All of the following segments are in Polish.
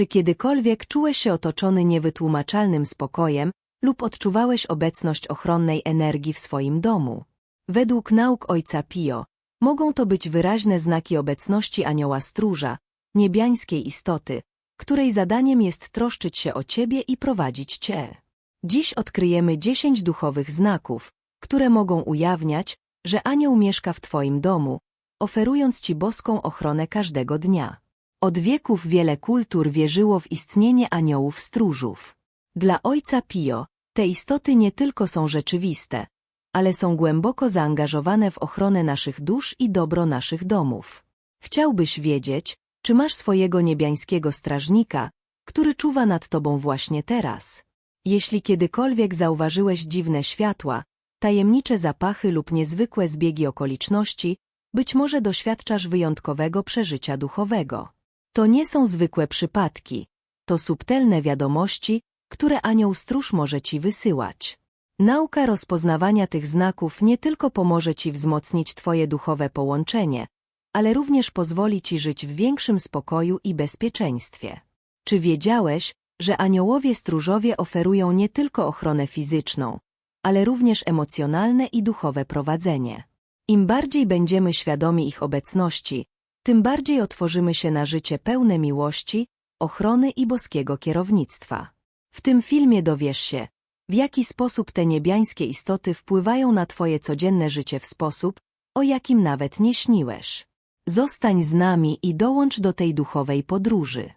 Czy kiedykolwiek czułeś się otoczony niewytłumaczalnym spokojem lub odczuwałeś obecność ochronnej energii w swoim domu? Według nauk Ojca Pio, mogą to być wyraźne znaki obecności anioła stróża, niebiańskiej istoty, której zadaniem jest troszczyć się o ciebie i prowadzić cię. Dziś odkryjemy dziesięć duchowych znaków, które mogą ujawniać, że anioł mieszka w twoim domu, oferując ci boską ochronę każdego dnia. Od wieków wiele kultur wierzyło w istnienie aniołów stróżów. Dla ojca Pio, te istoty nie tylko są rzeczywiste, ale są głęboko zaangażowane w ochronę naszych dusz i dobro naszych domów. Chciałbyś wiedzieć, czy masz swojego niebiańskiego strażnika, który czuwa nad tobą właśnie teraz? Jeśli kiedykolwiek zauważyłeś dziwne światła, tajemnicze zapachy lub niezwykłe zbiegi okoliczności, być może doświadczasz wyjątkowego przeżycia duchowego. To nie są zwykłe przypadki, to subtelne wiadomości, które anioł stróż może ci wysyłać. Nauka rozpoznawania tych znaków nie tylko pomoże ci wzmocnić twoje duchowe połączenie, ale również pozwoli ci żyć w większym spokoju i bezpieczeństwie. Czy wiedziałeś, że aniołowie stróżowie oferują nie tylko ochronę fizyczną, ale również emocjonalne i duchowe prowadzenie? Im bardziej będziemy świadomi ich obecności, tym bardziej otworzymy się na życie pełne miłości, ochrony i boskiego kierownictwa. W tym filmie dowiesz się, w jaki sposób te niebiańskie istoty wpływają na Twoje codzienne życie w sposób, o jakim nawet nie śniłeś. Zostań z nami i dołącz do tej duchowej podróży.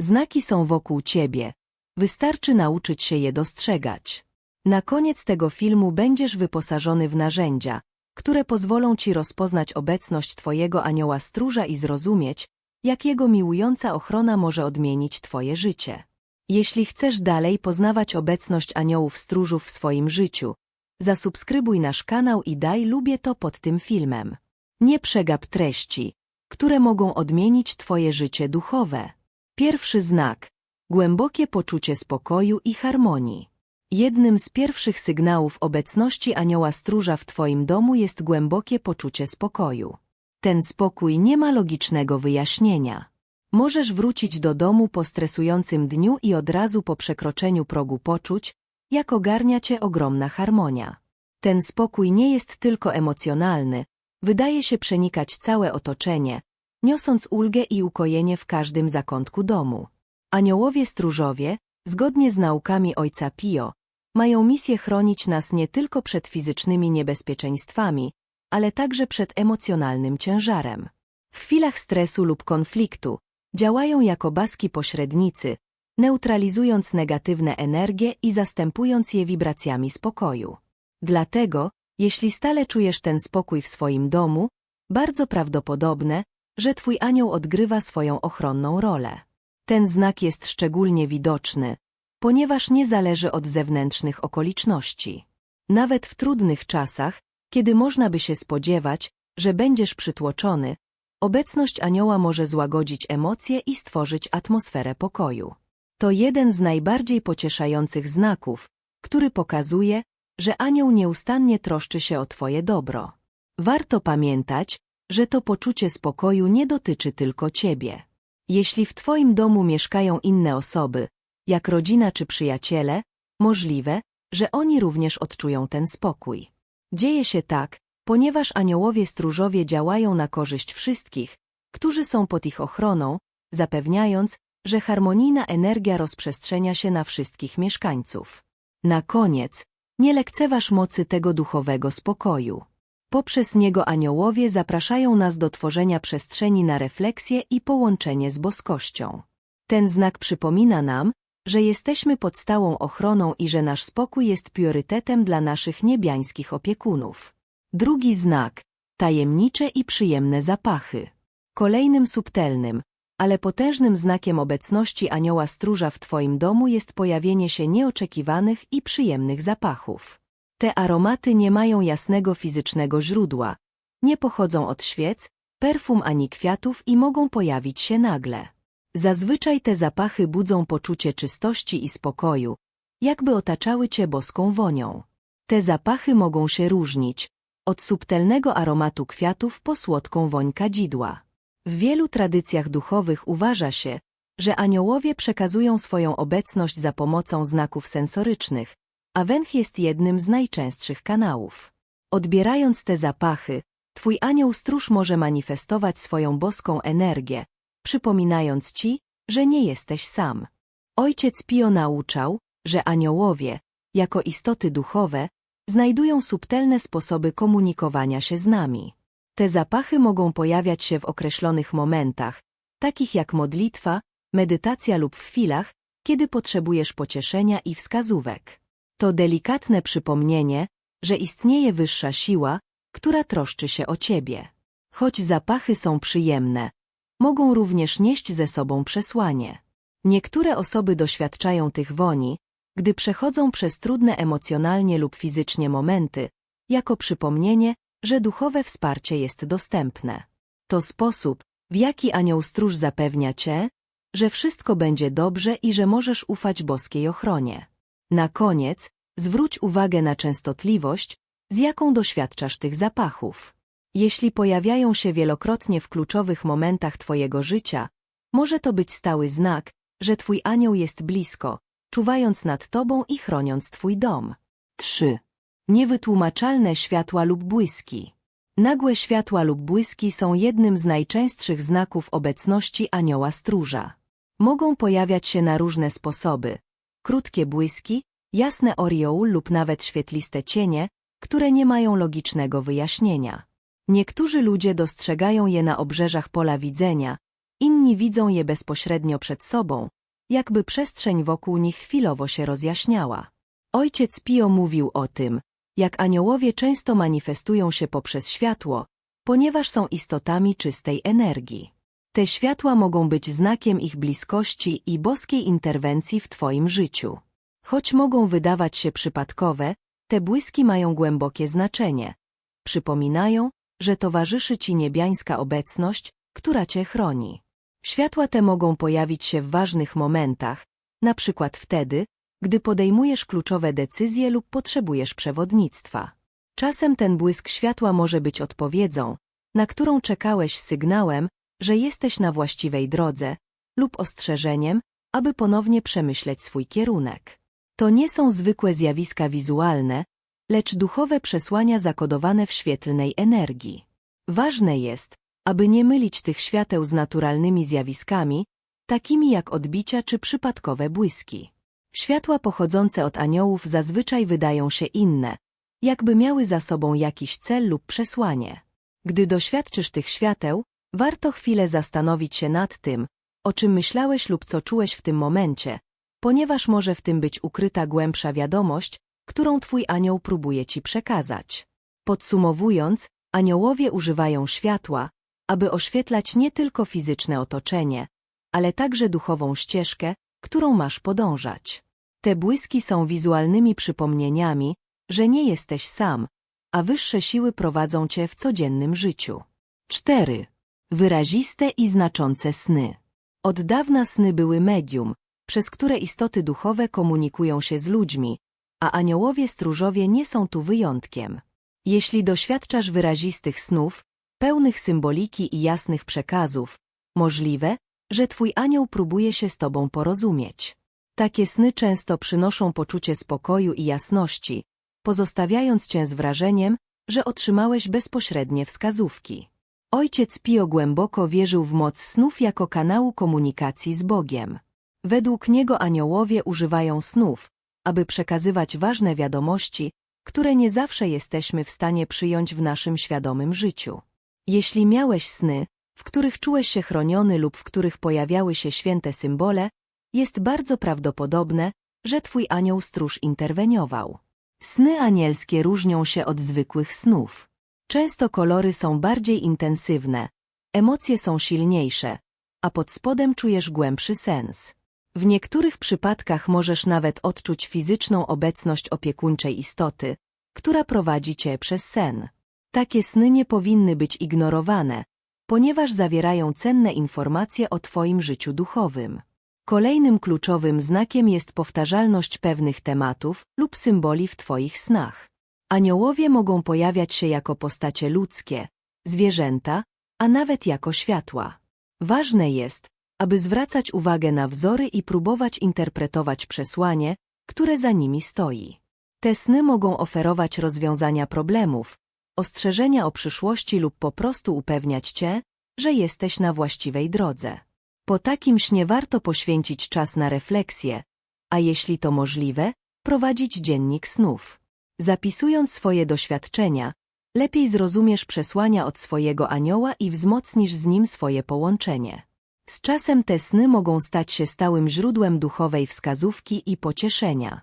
Znaki są wokół Ciebie. Wystarczy nauczyć się je dostrzegać. Na koniec tego filmu będziesz wyposażony w narzędzia, które pozwolą Ci rozpoznać obecność Twojego anioła stróża i zrozumieć, jak jego miłująca ochrona może odmienić Twoje życie. Jeśli chcesz dalej poznawać obecność aniołów stróżów w swoim życiu, zasubskrybuj nasz kanał i daj lubię to pod tym filmem. Nie przegap treści, które mogą odmienić Twoje życie duchowe. Pierwszy znak. Głębokie poczucie spokoju i harmonii. Jednym z pierwszych sygnałów obecności anioła stróża w Twoim domu jest głębokie poczucie spokoju. Ten spokój nie ma logicznego wyjaśnienia. Możesz wrócić do domu po stresującym dniu i od razu po przekroczeniu progu poczuć, jak ogarnia cię ogromna harmonia. Ten spokój nie jest tylko emocjonalny, wydaje się przenikać całe otoczenie, niosąc ulgę i ukojenie w każdym zakątku domu. Aniołowie stróżowie, zgodnie z naukami Ojca Pio, mają misję chronić nas nie tylko przed fizycznymi niebezpieczeństwami, ale także przed emocjonalnym ciężarem. W chwilach stresu lub konfliktu działają jako baski pośrednicy, neutralizując negatywne energie i zastępując je wibracjami spokoju. Dlatego, jeśli stale czujesz ten spokój w swoim domu, bardzo prawdopodobne, że Twój anioł odgrywa swoją ochronną rolę. Ten znak jest szczególnie widoczny, ponieważ nie zależy od zewnętrznych okoliczności. Nawet w trudnych czasach, kiedy można by się spodziewać, że będziesz przytłoczony, obecność anioła może złagodzić emocje i stworzyć atmosferę pokoju. To jeden z najbardziej pocieszających znaków, który pokazuje, że anioł nieustannie troszczy się o Twoje dobro. Warto pamiętać, że to poczucie spokoju nie dotyczy tylko Ciebie. Jeśli w Twoim domu mieszkają inne osoby, jak rodzina czy przyjaciele, możliwe, że oni również odczują ten spokój. Dzieje się tak, ponieważ aniołowie stróżowie działają na korzyść wszystkich, którzy są pod ich ochroną, zapewniając, że harmonijna energia rozprzestrzenia się na wszystkich mieszkańców. Na koniec, nie lekceważ mocy tego duchowego spokoju. Poprzez niego aniołowie zapraszają nas do tworzenia przestrzeni na refleksję i połączenie z boskością. Ten znak przypomina nam, że jesteśmy pod stałą ochroną i że nasz spokój jest priorytetem dla naszych niebiańskich opiekunów. Drugi znak. Tajemnicze i przyjemne zapachy. Kolejnym subtelnym, ale potężnym znakiem obecności anioła stróża w Twoim domu jest pojawienie się nieoczekiwanych i przyjemnych zapachów. Te aromaty nie mają jasnego fizycznego źródła, nie pochodzą od świec, perfum ani kwiatów i mogą pojawić się nagle. Zazwyczaj te zapachy budzą poczucie czystości i spokoju, jakby otaczały cię boską wonią. Te zapachy mogą się różnić, od subtelnego aromatu kwiatów po słodką woń kadzidła. W wielu tradycjach duchowych uważa się, że aniołowie przekazują swoją obecność za pomocą znaków sensorycznych, a węch jest jednym z najczęstszych kanałów. Odbierając te zapachy, twój anioł stróż może manifestować swoją boską energię, przypominając ci, że nie jesteś sam. Ojciec Pio nauczał, że aniołowie, jako istoty duchowe, znajdują subtelne sposoby komunikowania się z nami. Te zapachy mogą pojawiać się w określonych momentach, takich jak modlitwa, medytacja lub w chwilach, kiedy potrzebujesz pocieszenia i wskazówek. To delikatne przypomnienie, że istnieje wyższa siła, która troszczy się o ciebie. Choć zapachy są przyjemne, mogą również nieść ze sobą przesłanie. Niektóre osoby doświadczają tych woni, gdy przechodzą przez trudne emocjonalnie lub fizycznie momenty, jako przypomnienie, że duchowe wsparcie jest dostępne. To sposób, w jaki anioł stróż zapewnia cię, że wszystko będzie dobrze i że możesz ufać boskiej ochronie. Na koniec, zwróć uwagę na częstotliwość, z jaką doświadczasz tych zapachów. Jeśli pojawiają się wielokrotnie w kluczowych momentach Twojego życia, może to być stały znak, że Twój anioł jest blisko, czuwając nad Tobą i chroniąc Twój dom. 3. Niewytłumaczalne światła lub błyski. Nagłe światła lub błyski są jednym z najczęstszych znaków obecności anioła stróża. Mogą pojawiać się na różne sposoby. Krótkie błyski, jasne orioł lub nawet świetliste cienie, które nie mają logicznego wyjaśnienia. Niektórzy ludzie dostrzegają je na obrzeżach pola widzenia, inni widzą je bezpośrednio przed sobą, jakby przestrzeń wokół nich chwilowo się rozjaśniała. Ojciec Pio mówił o tym, jak aniołowie często manifestują się poprzez światło, ponieważ są istotami czystej energii. Te światła mogą być znakiem ich bliskości i boskiej interwencji w Twoim życiu. Choć mogą wydawać się przypadkowe, te błyski mają głębokie znaczenie. Przypominają, że towarzyszy Ci niebiańska obecność, która Cię chroni. Światła te mogą pojawić się w ważnych momentach, na przykład wtedy, gdy podejmujesz kluczowe decyzje lub potrzebujesz przewodnictwa. Czasem ten błysk światła może być odpowiedzią, na którą czekałeś sygnałem, że jesteś na właściwej drodze, lub ostrzeżeniem, aby ponownie przemyśleć swój kierunek. To nie są zwykłe zjawiska wizualne, lecz duchowe przesłania zakodowane w świetlnej energii. Ważne jest, aby nie mylić tych świateł z naturalnymi zjawiskami, takimi jak odbicia czy przypadkowe błyski. Światła pochodzące od aniołów zazwyczaj wydają się inne, jakby miały za sobą jakiś cel lub przesłanie. Gdy doświadczysz tych świateł, warto chwilę zastanowić się nad tym, o czym myślałeś lub co czułeś w tym momencie, ponieważ może w tym być ukryta głębsza wiadomość, którą twój anioł próbuje ci przekazać. Podsumowując, aniołowie używają światła, aby oświetlać nie tylko fizyczne otoczenie, ale także duchową ścieżkę, którą masz podążać. Te błyski są wizualnymi przypomnieniami, że nie jesteś sam, a wyższe siły prowadzą cię w codziennym życiu. 4. Wyraziste i znaczące sny. Od dawna sny były medium, przez które istoty duchowe komunikują się z ludźmi, a aniołowie stróżowie nie są tu wyjątkiem. Jeśli doświadczasz wyrazistych snów, pełnych symboliki i jasnych przekazów, możliwe, że twój anioł próbuje się z tobą porozumieć. Takie sny często przynoszą poczucie spokoju i jasności, pozostawiając cię z wrażeniem, że otrzymałeś bezpośrednie wskazówki. Ojciec Pio głęboko wierzył w moc snów jako kanału komunikacji z Bogiem. Według niego aniołowie używają snów, aby przekazywać ważne wiadomości, które nie zawsze jesteśmy w stanie przyjąć w naszym świadomym życiu. Jeśli miałeś sny, w których czułeś się chroniony lub w których pojawiały się święte symbole, jest bardzo prawdopodobne, że twój anioł stróż interweniował. Sny anielskie różnią się od zwykłych snów. Często kolory są bardziej intensywne, emocje są silniejsze, a pod spodem czujesz głębszy sens. W niektórych przypadkach możesz nawet odczuć fizyczną obecność opiekuńczej istoty, która prowadzi cię przez sen. Takie sny nie powinny być ignorowane, ponieważ zawierają cenne informacje o Twoim życiu duchowym. Kolejnym kluczowym znakiem jest powtarzalność pewnych tematów lub symboli w Twoich snach. Aniołowie mogą pojawiać się jako postacie ludzkie, zwierzęta, a nawet jako światła. Ważne jest, aby zwracać uwagę na wzory i próbować interpretować przesłanie, które za nimi stoi. Te sny mogą oferować rozwiązania problemów, ostrzeżenia o przyszłości lub po prostu upewniać cię, że jesteś na właściwej drodze. Po takim śnie warto poświęcić czas na refleksję, a jeśli to możliwe, prowadzić dziennik snów. Zapisując swoje doświadczenia, lepiej zrozumiesz przesłania od swojego anioła i wzmocnisz z nim swoje połączenie. Z czasem te sny mogą stać się stałym źródłem duchowej wskazówki i pocieszenia.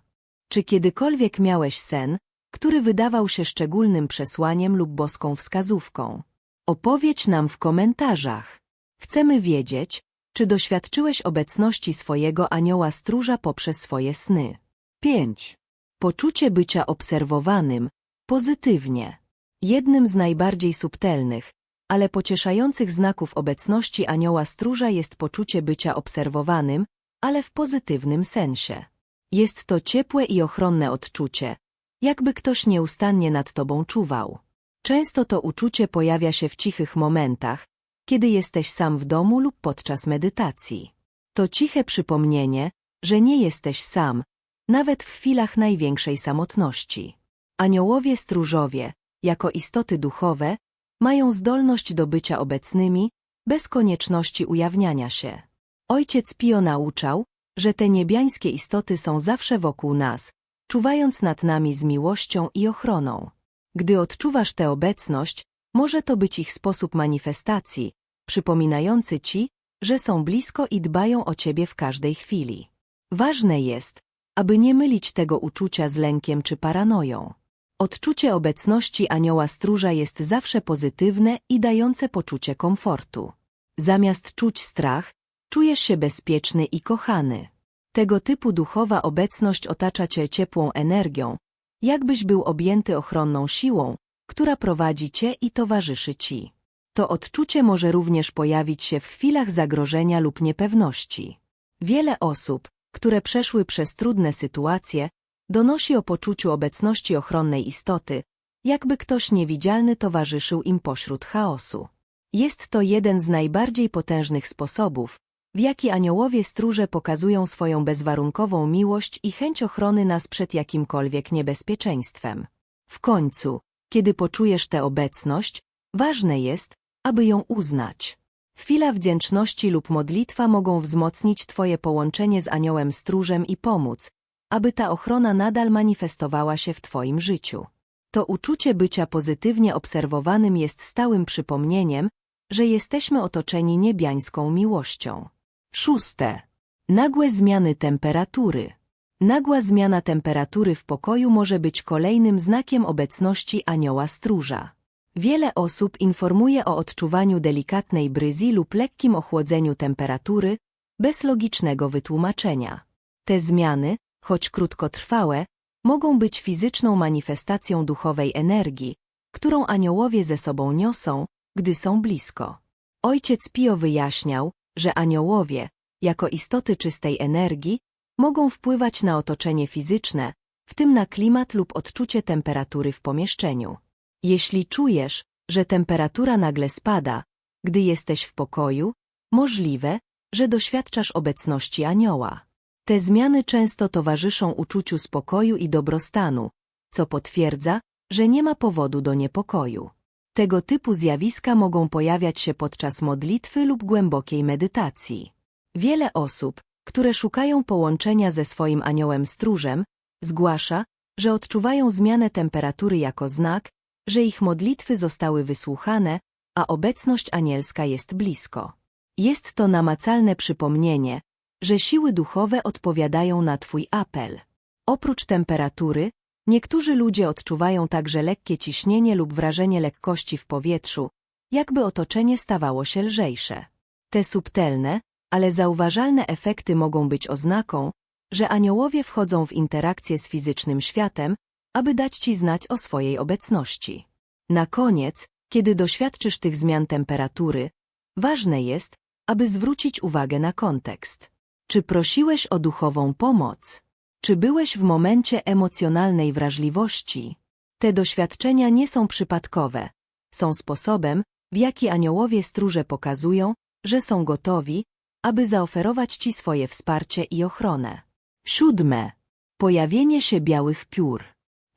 Czy kiedykolwiek miałeś sen, który wydawał się szczególnym przesłaniem lub boską wskazówką? Opowiedz nam w komentarzach. Chcemy wiedzieć, czy doświadczyłeś obecności swojego anioła stróża poprzez swoje sny. 5. Poczucie bycia obserwowanym, pozytywnie. Jednym z najbardziej subtelnych, ale pocieszających znaków obecności anioła stróża jest poczucie bycia obserwowanym, ale w pozytywnym sensie. Jest to ciepłe i ochronne odczucie, jakby ktoś nieustannie nad tobą czuwał. Często to uczucie pojawia się w cichych momentach, kiedy jesteś sam w domu lub podczas medytacji. To ciche przypomnienie, że nie jesteś sam, nawet w chwilach największej samotności. Aniołowie stróżowie, jako istoty duchowe, mają zdolność do bycia obecnymi, bez konieczności ujawniania się. Ojciec Pio nauczał, że te niebiańskie istoty są zawsze wokół nas, czuwając nad nami z miłością i ochroną. Gdy odczuwasz tę obecność, może to być ich sposób manifestacji, przypominający ci, że są blisko i dbają o ciebie w każdej chwili. Ważne jest, aby nie mylić tego uczucia z lękiem czy paranoją. Odczucie obecności anioła stróża jest zawsze pozytywne i dające poczucie komfortu. Zamiast czuć strach, czujesz się bezpieczny i kochany. Tego typu duchowa obecność otacza cię ciepłą energią, jakbyś był objęty ochronną siłą, która prowadzi cię i towarzyszy ci. To odczucie może również pojawić się w chwilach zagrożenia lub niepewności. Wiele osób, które przeszły przez trudne sytuacje, donosi o poczuciu obecności ochronnej istoty, jakby ktoś niewidzialny towarzyszył im pośród chaosu. Jest to jeden z najbardziej potężnych sposobów, w jaki aniołowie stróże pokazują swoją bezwarunkową miłość i chęć ochrony nas przed jakimkolwiek niebezpieczeństwem. W końcu, kiedy poczujesz tę obecność, ważne jest, aby ją uznać. Chwila wdzięczności lub modlitwa mogą wzmocnić Twoje połączenie z aniołem stróżem i pomóc, aby ta ochrona nadal manifestowała się w Twoim życiu. To uczucie bycia pozytywnie obserwowanym jest stałym przypomnieniem, że jesteśmy otoczeni niebiańską miłością. Szóste. Nagłe zmiany temperatury. Nagła zmiana temperatury w pokoju może być kolejnym znakiem obecności anioła stróża. Wiele osób informuje o odczuwaniu delikatnej bryzji lub lekkim ochłodzeniu temperatury, bez logicznego wytłumaczenia. Te zmiany, choć krótkotrwałe, mogą być fizyczną manifestacją duchowej energii, którą aniołowie ze sobą niosą, gdy są blisko. Ojciec Pio wyjaśniał, że aniołowie, jako istoty czystej energii, mogą wpływać na otoczenie fizyczne, w tym na klimat lub odczucie temperatury w pomieszczeniu. Jeśli czujesz, że temperatura nagle spada, gdy jesteś w pokoju, możliwe, że doświadczasz obecności anioła. Te zmiany często towarzyszą uczuciu spokoju i dobrostanu, co potwierdza, że nie ma powodu do niepokoju. Tego typu zjawiska mogą pojawiać się podczas modlitwy lub głębokiej medytacji. Wiele osób, które szukają połączenia ze swoim aniołem stróżem, zgłasza, że odczuwają zmianę temperatury jako znak, że ich modlitwy zostały wysłuchane, a obecność anielska jest blisko. Jest to namacalne przypomnienie, że siły duchowe odpowiadają na Twój apel. Oprócz temperatury, niektórzy ludzie odczuwają także lekkie ciśnienie lub wrażenie lekkości w powietrzu, jakby otoczenie stawało się lżejsze. Te subtelne, ale zauważalne efekty mogą być oznaką, że aniołowie wchodzą w interakcję z fizycznym światem, aby dać Ci znać o swojej obecności. Na koniec, kiedy doświadczysz tych zmian temperatury, ważne jest, aby zwrócić uwagę na kontekst. Czy prosiłeś o duchową pomoc? Czy byłeś w momencie emocjonalnej wrażliwości? Te doświadczenia nie są przypadkowe. Są sposobem, w jaki aniołowie stróże pokazują, że są gotowi, aby zaoferować ci swoje wsparcie i ochronę. Siódme. Pojawienie się białych piór.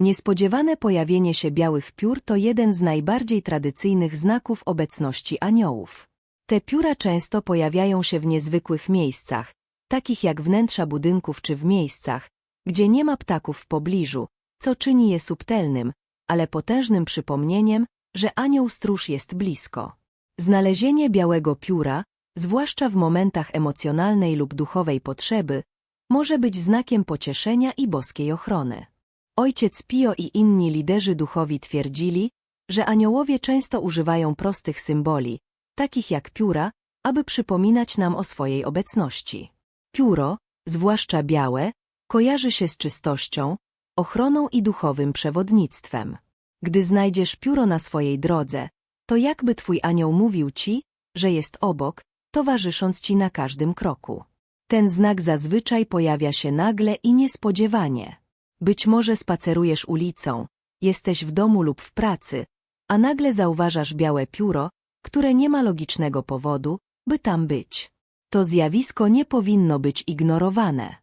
Niespodziewane pojawienie się białych piór to jeden z najbardziej tradycyjnych znaków obecności aniołów. Te pióra często pojawiają się w niezwykłych miejscach, takich jak wnętrza budynków czy w miejscach, gdzie nie ma ptaków w pobliżu, co czyni je subtelnym, ale potężnym przypomnieniem, że anioł stróż jest blisko. Znalezienie białego pióra, zwłaszcza w momentach emocjonalnej lub duchowej potrzeby, może być znakiem pocieszenia i boskiej ochrony. Ojciec Pio i inni liderzy duchowi twierdzili, że aniołowie często używają prostych symboli, takich jak pióra, aby przypominać nam o swojej obecności. Pióro, zwłaszcza białe, kojarzy się z czystością, ochroną i duchowym przewodnictwem. Gdy znajdziesz pióro na swojej drodze, to jakby twój anioł mówił ci, że jest obok, towarzysząc ci na każdym kroku. Ten znak zazwyczaj pojawia się nagle i niespodziewanie. Być może spacerujesz ulicą, jesteś w domu lub w pracy, a nagle zauważasz białe pióro, które nie ma logicznego powodu, by tam być. To zjawisko nie powinno być ignorowane.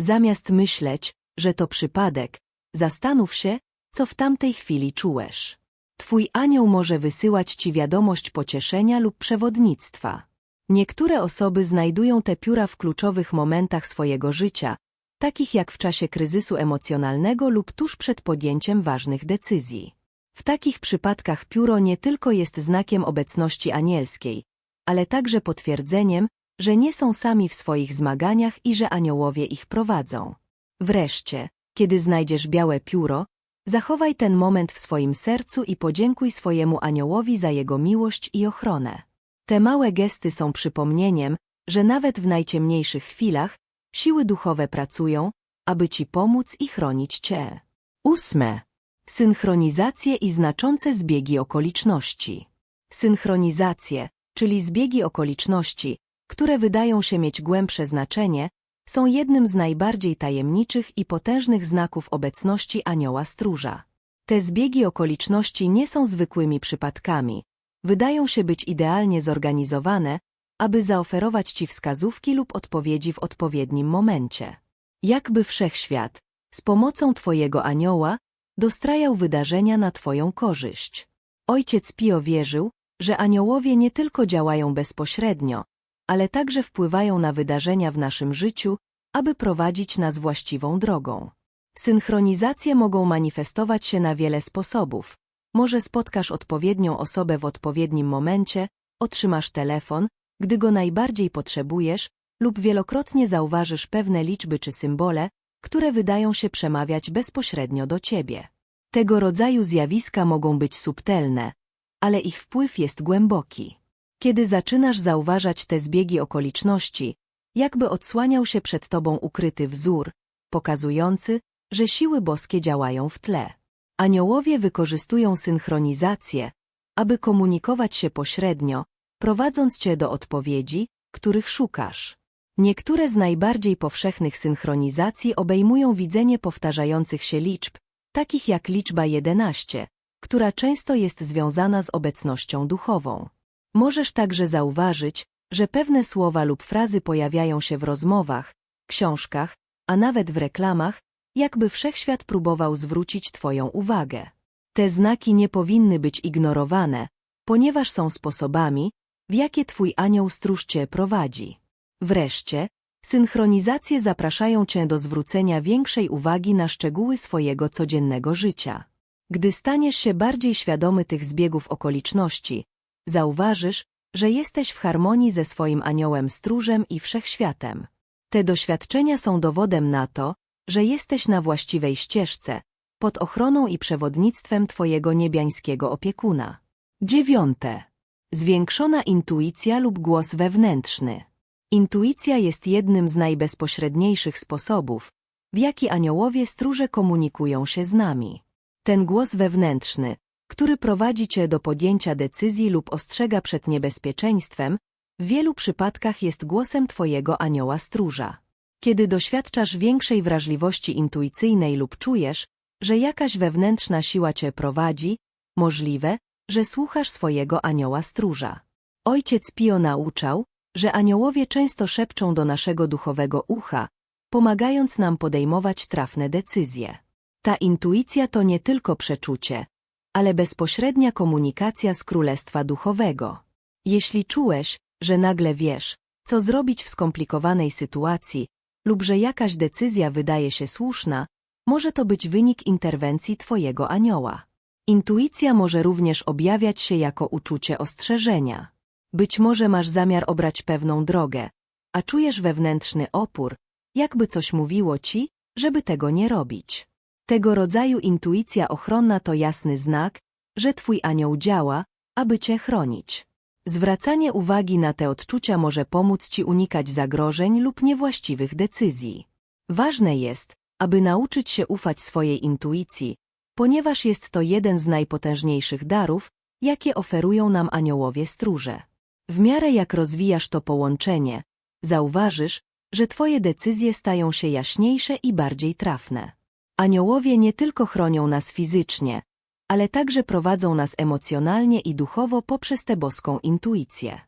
Zamiast myśleć, że to przypadek, zastanów się, co w tamtej chwili czułeś. Twój anioł może wysyłać ci wiadomość pocieszenia lub przewodnictwa. Niektóre osoby znajdują te pióra w kluczowych momentach swojego życia, takich jak w czasie kryzysu emocjonalnego lub tuż przed podjęciem ważnych decyzji. W takich przypadkach pióro nie tylko jest znakiem obecności anielskiej, ale także potwierdzeniem, że nie są sami w swoich zmaganiach i że aniołowie ich prowadzą. Wreszcie, kiedy znajdziesz białe pióro, zachowaj ten moment w swoim sercu i podziękuj swojemu aniołowi za jego miłość i ochronę. Te małe gesty są przypomnieniem, że nawet w najciemniejszych chwilach siły duchowe pracują, aby ci pomóc i chronić cię. Ósme. Synchronizacje i znaczące zbiegi okoliczności. Synchronizacje, czyli zbiegi okoliczności, które wydają się mieć głębsze znaczenie, są jednym z najbardziej tajemniczych i potężnych znaków obecności anioła stróża. Te zbiegi okoliczności nie są zwykłymi przypadkami, wydają się być idealnie zorganizowane, aby zaoferować ci wskazówki lub odpowiedzi w odpowiednim momencie. Jakby wszechświat, z pomocą twojego anioła, dostrajał wydarzenia na twoją korzyść. Ojciec Pio wierzył, że aniołowie nie tylko działają bezpośrednio, ale także wpływają na wydarzenia w naszym życiu, aby prowadzić nas właściwą drogą. Synchronizacje mogą manifestować się na wiele sposobów. Może spotkasz odpowiednią osobę w odpowiednim momencie, otrzymasz telefon, gdy go najbardziej potrzebujesz, lub wielokrotnie zauważysz pewne liczby czy symbole, które wydają się przemawiać bezpośrednio do ciebie. Tego rodzaju zjawiska mogą być subtelne, ale ich wpływ jest głęboki. Kiedy zaczynasz zauważać te zbiegi okoliczności, jakby odsłaniał się przed tobą ukryty wzór, pokazujący, że siły boskie działają w tle. Aniołowie wykorzystują synchronizację, aby komunikować się pośrednio, prowadząc cię do odpowiedzi, których szukasz. Niektóre z najbardziej powszechnych synchronizacji obejmują widzenie powtarzających się liczb, takich jak liczba 11, która często jest związana z obecnością duchową. Możesz także zauważyć, że pewne słowa lub frazy pojawiają się w rozmowach, książkach, a nawet w reklamach, jakby wszechświat próbował zwrócić Twoją uwagę. Te znaki nie powinny być ignorowane, ponieważ są sposobami, w jakie Twój anioł stróż Cię prowadzi. Wreszcie, synchronizacje zapraszają Cię do zwrócenia większej uwagi na szczegóły swojego codziennego życia. Gdy staniesz się bardziej świadomy tych zbiegów okoliczności, zauważysz, że jesteś w harmonii ze swoim aniołem stróżem i wszechświatem. Te doświadczenia są dowodem na to, że jesteś na właściwej ścieżce, pod ochroną i przewodnictwem Twojego niebiańskiego opiekuna. Dziewiąte. Zwiększona intuicja lub głos wewnętrzny. Intuicja jest jednym z najbezpośredniejszych sposobów, w jaki aniołowie stróże komunikują się z nami. Ten głos wewnętrzny, który prowadzi cię do podjęcia decyzji lub ostrzega przed niebezpieczeństwem, w wielu przypadkach jest głosem twojego anioła stróża. Kiedy doświadczasz większej wrażliwości intuicyjnej lub czujesz, że jakaś wewnętrzna siła cię prowadzi, możliwe, że słuchasz swojego anioła stróża. Ojciec Pio nauczał, że aniołowie często szepczą do naszego duchowego ucha, pomagając nam podejmować trafne decyzje. Ta intuicja to nie tylko przeczucie, ale bezpośrednia komunikacja z Królestwa Duchowego. Jeśli czułeś, że nagle wiesz, co zrobić w skomplikowanej sytuacji, lub że jakaś decyzja wydaje się słuszna, może to być wynik interwencji Twojego anioła. Intuicja może również objawiać się jako uczucie ostrzeżenia. Być może masz zamiar obrać pewną drogę, a czujesz wewnętrzny opór, jakby coś mówiło ci, żeby tego nie robić. Tego rodzaju intuicja ochronna to jasny znak, że twój anioł działa, aby cię chronić. Zwracanie uwagi na te odczucia może pomóc ci unikać zagrożeń lub niewłaściwych decyzji. Ważne jest, aby nauczyć się ufać swojej intuicji, ponieważ jest to jeden z najpotężniejszych darów, jakie oferują nam aniołowie stróże. W miarę jak rozwijasz to połączenie, zauważysz, że twoje decyzje stają się jaśniejsze i bardziej trafne. Aniołowie nie tylko chronią nas fizycznie, ale także prowadzą nas emocjonalnie i duchowo poprzez tę boską intuicję.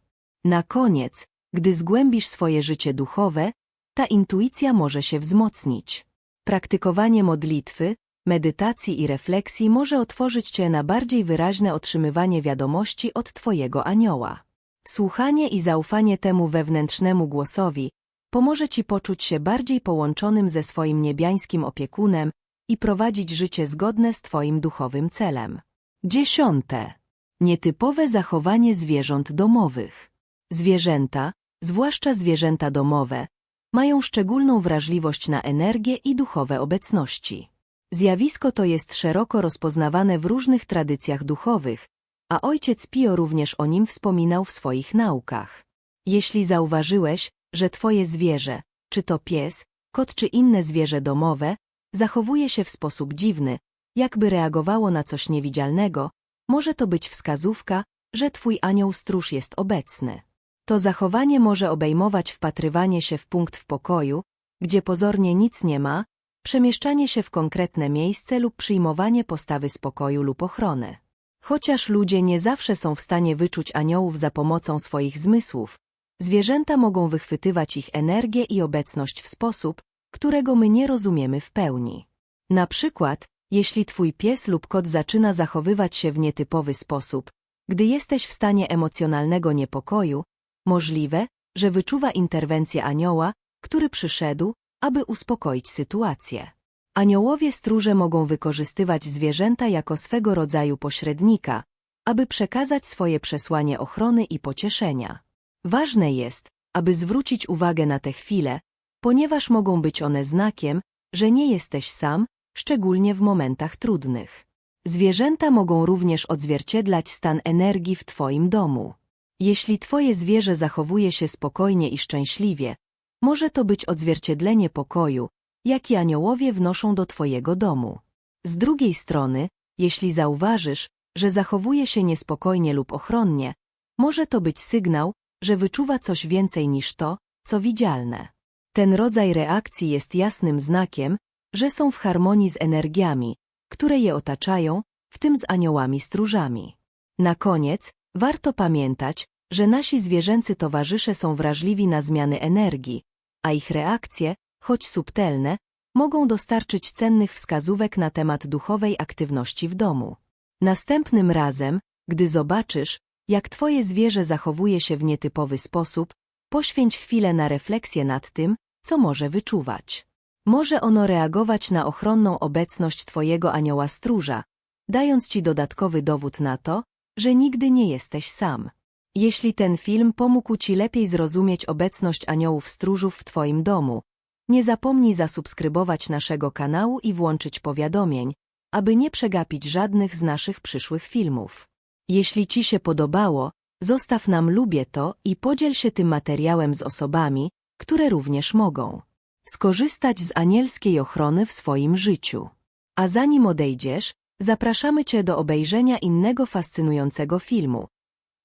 Na koniec, gdy zgłębisz swoje życie duchowe, ta intuicja może się wzmocnić. Praktykowanie modlitwy, medytacji i refleksji może otworzyć Cię na bardziej wyraźne otrzymywanie wiadomości od Twojego anioła. Słuchanie i zaufanie temu wewnętrznemu głosowi pomoże Ci poczuć się bardziej połączonym ze swoim niebiańskim opiekunem i prowadzić życie zgodne z Twoim duchowym celem. Dziesiąte. Nietypowe zachowanie zwierząt domowych. Zwierzęta, zwłaszcza zwierzęta domowe, mają szczególną wrażliwość na energię i duchowe obecności. Zjawisko to jest szeroko rozpoznawane w różnych tradycjach duchowych, a ojciec Pio również o nim wspominał w swoich naukach. Jeśli zauważyłeś, że twoje zwierzę, czy to pies, kot czy inne zwierzę domowe, zachowuje się w sposób dziwny, jakby reagowało na coś niewidzialnego, może to być wskazówka, że twój anioł stróż jest obecny. To zachowanie może obejmować wpatrywanie się w punkt w pokoju, gdzie pozornie nic nie ma, przemieszczanie się w konkretne miejsce lub przyjmowanie postawy spokoju lub ochrony. Chociaż ludzie nie zawsze są w stanie wyczuć aniołów za pomocą swoich zmysłów, zwierzęta mogą wychwytywać ich energię i obecność w sposób, którego my nie rozumiemy w pełni. Na przykład, jeśli twój pies lub kot zaczyna zachowywać się w nietypowy sposób, gdy jesteś w stanie emocjonalnego niepokoju, możliwe, że wyczuwa interwencję anioła, który przyszedł, aby uspokoić sytuację. Aniołowie stróże mogą wykorzystywać zwierzęta jako swego rodzaju pośrednika, aby przekazać swoje przesłanie ochrony i pocieszenia. Ważne jest, aby zwrócić uwagę na te chwile, ponieważ mogą być one znakiem, że nie jesteś sam, szczególnie w momentach trudnych. Zwierzęta mogą również odzwierciedlać stan energii w Twoim domu. Jeśli Twoje zwierzę zachowuje się spokojnie i szczęśliwie, może to być odzwierciedlenie pokoju, jaki aniołowie wnoszą do Twojego domu. Z drugiej strony, jeśli zauważysz, że zachowuje się niespokojnie lub ochronnie, może to być sygnał, że wyczuwa coś więcej niż to, co widzialne. Ten rodzaj reakcji jest jasnym znakiem, że są w harmonii z energiami, które je otaczają, w tym z aniołami stróżami. Na koniec, warto pamiętać, że nasi zwierzęcy towarzysze są wrażliwi na zmiany energii, a ich reakcje, choć subtelne, mogą dostarczyć cennych wskazówek na temat duchowej aktywności w domu. Następnym razem, gdy zobaczysz, jak twoje zwierzę zachowuje się w nietypowy sposób, poświęć chwilę na refleksję nad tym, co może wyczuwać. Może ono reagować na ochronną obecność twojego anioła stróża, dając ci dodatkowy dowód na to, że nigdy nie jesteś sam. Jeśli ten film pomógł ci lepiej zrozumieć obecność aniołów stróżów w twoim domu, nie zapomnij zasubskrybować naszego kanału i włączyć powiadomień, aby nie przegapić żadnych z naszych przyszłych filmów. Jeśli Ci się podobało, zostaw nam lubię to i podziel się tym materiałem z osobami, które również mogą skorzystać z anielskiej ochrony w swoim życiu. A zanim odejdziesz, zapraszamy Cię do obejrzenia innego fascynującego filmu.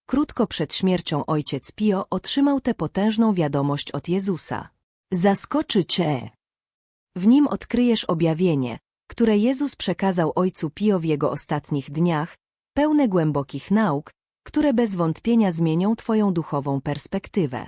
Krótko przed śmiercią ojciec Pio otrzymał tę potężną wiadomość od Jezusa. Zaskoczy Cię! W nim odkryjesz objawienie, które Jezus przekazał ojcu Pio w jego ostatnich dniach, pełne głębokich nauk, które bez wątpienia zmienią Twoją duchową perspektywę.